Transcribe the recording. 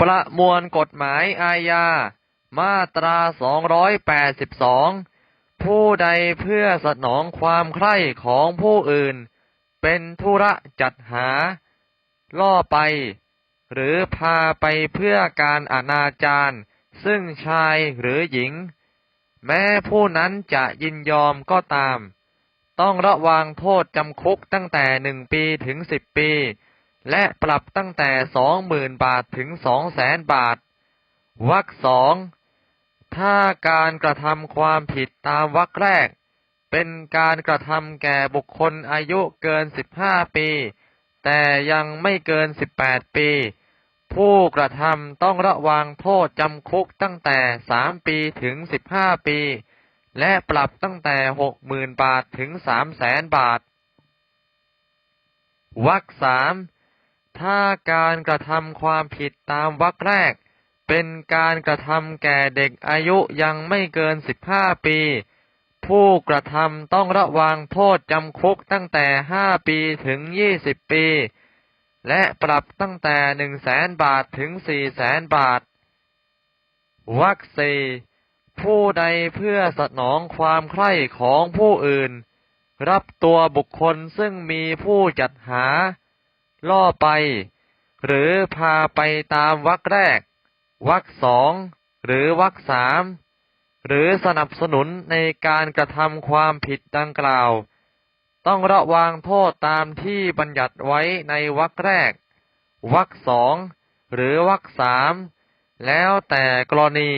ประมวลกฎหมายอาญา มาตรา 282 ผู้ใดเพื่อสนองความใคร่ของผู้อื่น เป็นธุระจัดหา ล่อไป หรือพาไปเพื่อการอนาจารซึ่งชายหรือหญิง แม้ผู้นั้นจะยินยอมก็ตาม ต้องระวางโทษจำคุกตั้งแต่หนึ่งปีถึงสิบปี และปรับตั้งแต่สองหมื่นบาทถึงสองแสนบาท วรรคสอง ถ้าการกระทำความผิดตามวรรคแรก เป็นการกระทำแก่บุคคลอายุเกินสิบห้าปี แต่ยังไม่เกินสิบแปดปี ผู้กระทำต้องระวางโทษจำคุกตั้งแต่สามปีถึงสิบห้าปี และปรับตั้งแต่หกหมื่นบาทถึงสามแสนบาทวรรคสาม ถ้าการกระทำความผิดตามวรรคแรก เป็นการกระทำแก่เด็กอายุยังไม่เกินสิบห้าปี ผู้กระทำต้องระวางโทษจำคุกตั้งแต่ห้าปีถึงยี่สิบปี และปรับตั้งแต่หนึ่งแสนบาทถึงสี่แสนบาทวรรคสี่ผู้ใดเพื่อสนองความใคร่ของผู้อื่น รับตัวบุคคลซึ่งมีผู้จัดหา ล่อไป หรือพาไปตามวรรคแรกวรรคสองหรือวรรคสามหรือสนับสนุนในการกระทำความผิดดังกล่าว ต้องระวางโทษตามที่บัญญัติไว้ในวรรคแรกวรรคสองหรือวรรคสามแล้วแต่กรณี